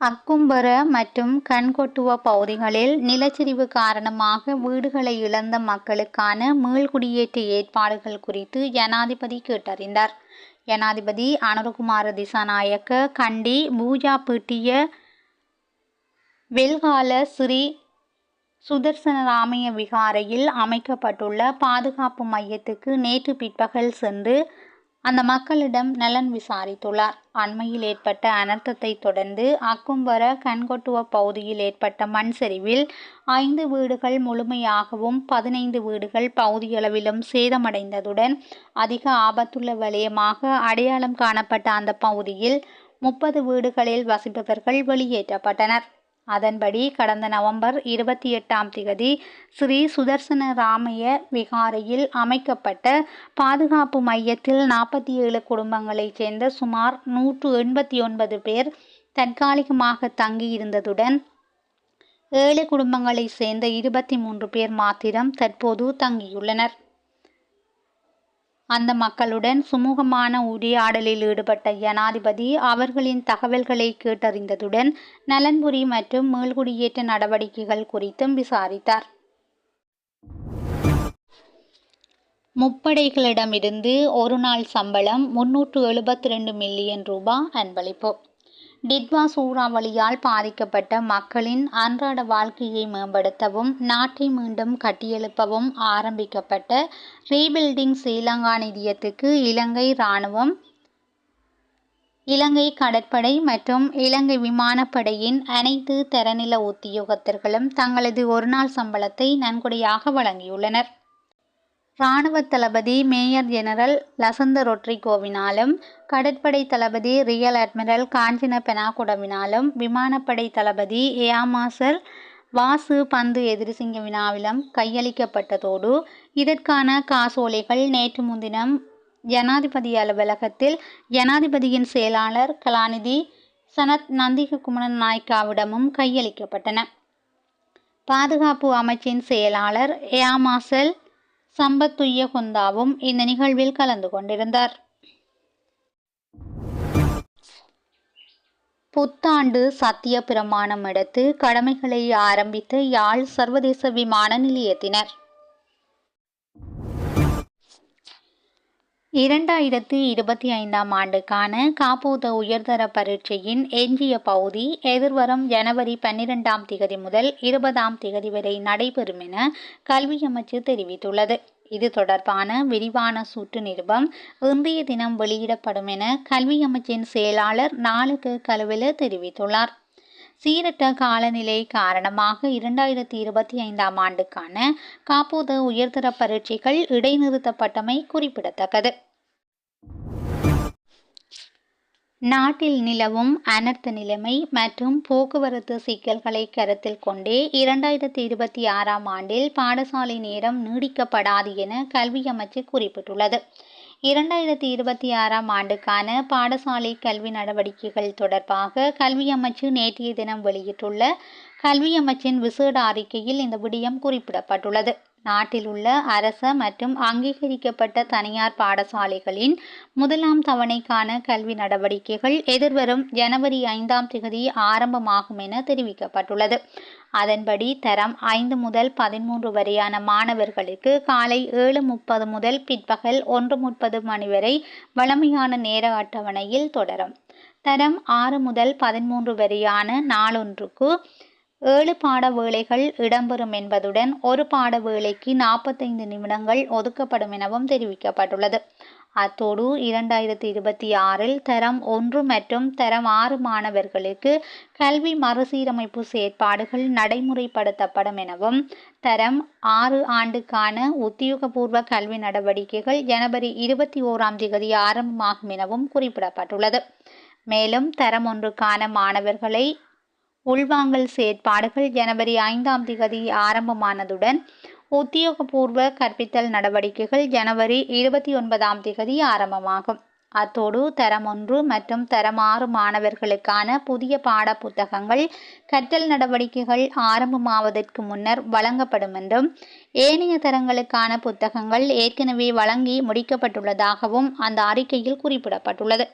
அக்கும்பர மற்றும் கண்கொட்டுவ பகுதிகளில் நிலச்சரிவு காரணமாக வீடுகளை இழந்த மக்களுக்கான மீள்குடியேற்ற ஏற்பாடுகள் குறித்து ஜனாதிபதி கேட்டறிந்தார். ஜனாதிபதி அனுரகுமார திசாநாயக்க கண்டி பூஜாப்பிட்டிய வெல்கால ஸ்ரீ சுதர்சனராமய விகாரையில் அமைக்கப்பட்டுள்ள பாதுகாப்பு மையத்துக்கு நேற்று பிற்பகல் சென்று அந்த மக்களிடம் நலன் விசாரித்துள்ளார். அண்மையில் ஏற்பட்ட அனர்த்தத்தை தொடர்ந்து அக்கும்பர கண்கொட்டுவ பகுதியில் ஏற்பட்ட மண் சரிவில் ஐந்து வீடுகள் முழுமையாகவும் பதினைந்து வீடுகள் பகுதியளவிலும் சேதமடைந்ததுடன் அதிக ஆபத்துள்ள வலயமாக அடையாளம் காணப்பட்ட அந்த பகுதியில் முப்பது வீடுகளில் வசிப்பவர்கள் வெளியேற்றப்பட்டனர். அதன்படி கடந்த நவம்பர் இருபத்தி எட்டாம் திகதி ஸ்ரீ சுதர்சன ராமைய விகாரையில் அமைக்கப்பட்ட பாதுகாப்பு மையத்தில் நாற்பத்தி ஏழு குடும்பங்களைச் சேர்ந்த சுமார் நூற்று எண்பத்தி ஒன்பது பேர் தற்காலிகமாக தங்கியிருந்ததுடன் ஏழு குடும்பங்களைச் சேர்ந்த இருபத்தி மூன்று பேர் மாத்திரம் தற்போது தங்கியுள்ளனர். அந்த மக்களுடன் சுமூகமான உரையாடலில் ஈடுபட்ட ஜனாதிபதி அவர்களின் தகவல்களை கேட்டறிந்ததுடன் நலன்புரி மற்றும் மீள்குடியேற்ற நடவடிக்கைகள் குறித்தும் விசாரித்தார். முப்படைகளிடமிருந்து ஒரு நாள் சம்பளம் முன்னூற்று எழுபத்தி ரெண்டு மில்லியன் ரூபாய் அன்பளிப்பு. டிட்வா சூறாவளியால் பாதிக்கப்பட்ட மக்களின் அன்றாட வாழ்க்கையை மேம்படுத்தவும் நாட்டை மீண்டும் கட்டியெழுப்பவும் ஆரம்பிக்கப்பட்ட ரீபில்டிங் ஸ்ரீலங்கா நிதியத்துக்கு இலங்கை இராணுவம் இலங்கை கடற்படை மற்றும் இலங்கை விமானப்படையின் அனைத்து தரநில உத்தியோகத்தர்களும் தங்களது ஒருநாள் சம்பளத்தை நன்கொடையாக வழங்கியுள்ளனர். இராணுவ தளபதி மேயர் ஜெனரல் லசந்த ரொட்ரிகோவினாலும் கடற்படை தளபதி ரியல் அட்மிரல் காஞ்சன பெனாகுடவினாலும் விமானப்படை தளபதி ஏர் மார்ஷல் வாசு பந்து எதிரிசிங்கவினாவிலும் கையளிக்கப்பட்டதோடு இதற்கான காசோலைகள் நேற்று முன்தினம் ஜனாதிபதி அலுவலகத்தில் ஜனாதிபதியின் செயலாளர் கலாநிதி சனத் நந்திக குமரன் நாய்க்காவிடமும் கையளிக்கப்பட்டன. பாதுகாப்பு அமைச்சின் செயலாளர் ஏர் மார்ஷல் சம்பத்துய குந்தாவும் இந்த நிகழ்வில் கலந்து கொண்டிருந்தார். புத்தாண்டு சத்திய பிரமாணம் எடுத்து கடமைகளை ஆரம்பித்த யாழ் சர்வதேச விமான நிலையத்தினர். இரண்டாயிரத்து இருபத்தி ஐந்தாம் ஆண்டுக்கான காப்போத உயர்தர பரீட்சையின் எஞ்சிய பகுதி எதிர்வரும் ஜனவரி பன்னிரெண்டாம் திகதி முதல் இருபதாம் திகதி வரை நடைபெறும் என கல்வி அமைச்சு தெரிவித்துள்ளது. இது தொடர்பான விரிவான சுற்று நிருபம் இன்றைய தினம் வெளியிடப்படும் என கல்வி அமைச்சின் செயலாளர் நாளுக்கு கலுவில தெரிவித்துள்ளார். சீரற்ற காலநிலை காரணமாக இரண்டாயிரத்தி இருபத்தி ஐந்தாம் ஆண்டுக்கான காப்போத உயர்தர பரீட்சைகள் இடைநிறுத்தப்பட்டமை குறிப்பிடத்தக்கது. நாட்டில் நிலவும் அனர்த்த நிலைமை மற்றும் போக்குவரத்து சிக்கல்களை கருத்தில் கொண்டே இரண்டாயிரத்தி இருபத்தி ஆறாம் ஆண்டில் பாடசாலை நேரம் நீடிக்கப்படாது என கல்வி அமைச்சு குறிப்பிட்டுள்ளது. இரண்டாயிரத்தி இருபத்தி ஆறாம் ஆண்டுக்கான பாடசாலை கல்வி நடவடிக்கைகள் தொடர்பாக கல்வி அமைச்சு நேற்றைய தினம் வெளியிட்டுள்ள கல்வி அமைச்சின் விசேட அறிக்கையில் இந்த விடயம் குறிப்பிடப்பட்டுள்ளது. நாட்டில் உள்ள அரச மற்றும் அங்கீகரிக்கப்பட்ட தனியார் பாடசாலைகளின் முதலாம் தவணைக்கான கல்வி நடவடிக்கைகள் எதிர்வரும் ஜனவரி ஐந்தாம் தேதி ஆரம்பமாகும் என தெரிவிக்கப்பட்டுள்ளது. அதன்படி தரம் ஐந்து முதல் பதிமூன்று வரையான மாணவர்களுக்கு காலை ஏழு முப்பது முதல் பிற்பகல் ஒன்று முப்பது மணி வரை வழமையான நேர அட்டவணையில் தொடரும். தரம் ஆறு முதல் பதிமூன்று வரையான நாளொன்றுக்கு ஏழு பாட வேளைகள் இடம்பெறும் என்பதுடன் ஒரு பாட வேளைக்கு நாற்பத்தைந்து நிமிடங்கள் ஒதுக்கப்படும் எனவும் தெரிவிக்கப்பட்டுள்ளது. அத்தோடு இரண்டாயிரத்தி இருபத்தி ஆறில் தரம் ஒன்று மற்றும் தரம் ஆறு மாணவர்களுக்கு கல்வி மறுசீரமைப்பு செயற்பாடுகள் நடைமுறைப்படுத்தப்படும் எனவும் தரம் ஆறு ஆண்டுக்கான உத்தியோகபூர்வ கல்வி நடவடிக்கைகள் ஜனவரி இருபத்தி ஓராம் தேதி ஆரம்பமாகும் எனவும் குறிப்பிடப்பட்டுள்ளது. மேலும் தரம் ஒன்றுக்கான மாணவர்களை உள்வாங்கல் செயற்பாடுகள் ஜனவரி ஐந்தாம் திகதி ஆரம்பமானதுடன் உத்தியோகபூர்வ கற்பித்தல் நடவடிக்கைகள் ஜனவரி இருபத்தி ஒன்பதாம் திகதி ஆரம்பமாகும். அத்தோடு தரம் ஒன்று மற்றும் தரம் ஆறு மாணவர்களுக்கான புதிய பாட புத்தகங்கள் கற்றல் நடவடிக்கைகள் ஆரம்பமாவதற்கு முன்னர் வழங்கப்படும் என்றும் ஏனைய தரங்களுக்கான புத்தகங்கள் ஏற்கனவே வழங்கி முடிக்கப்பட்டுள்ளதாகவும் அந்த அறிக்கையில் குறிப்பிடப்பட்டுள்ளது.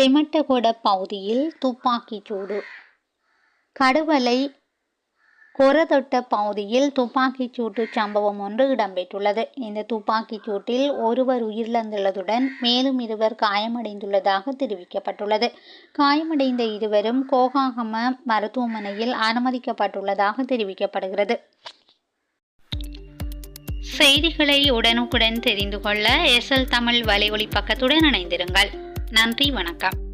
தெமட்டகொட பகுதியில் துப்பாக்கிச் சூடு. கடுவலை கொரதொட்ட பகுதியில் துப்பாக்கிச் சூட்டு சம்பவம் ஒன்று இடம்பெற்றுள்ளது. இந்த துப்பாக்கிச் சூட்டில் ஒருவர் உயிரிழந்துள்ளதுடன் மேலும் இருவர் காயமடைந்துள்ளதாக தெரிவிக்கப்பட்டுள்ளது. காயமடைந்த இருவரும் கோகாகம மருத்துவமனையில் அனுமதிக்கப்பட்டுள்ளதாக தெரிவிக்கப்படுகிறது. செய்திகளை உடனுக்குடன் தெரிந்து கொள்ள எஸ்எல் தமிழ் வலைஒலி பக்கத்துடன் இணைந்திருங்கள். நன்றி வணக்கம்.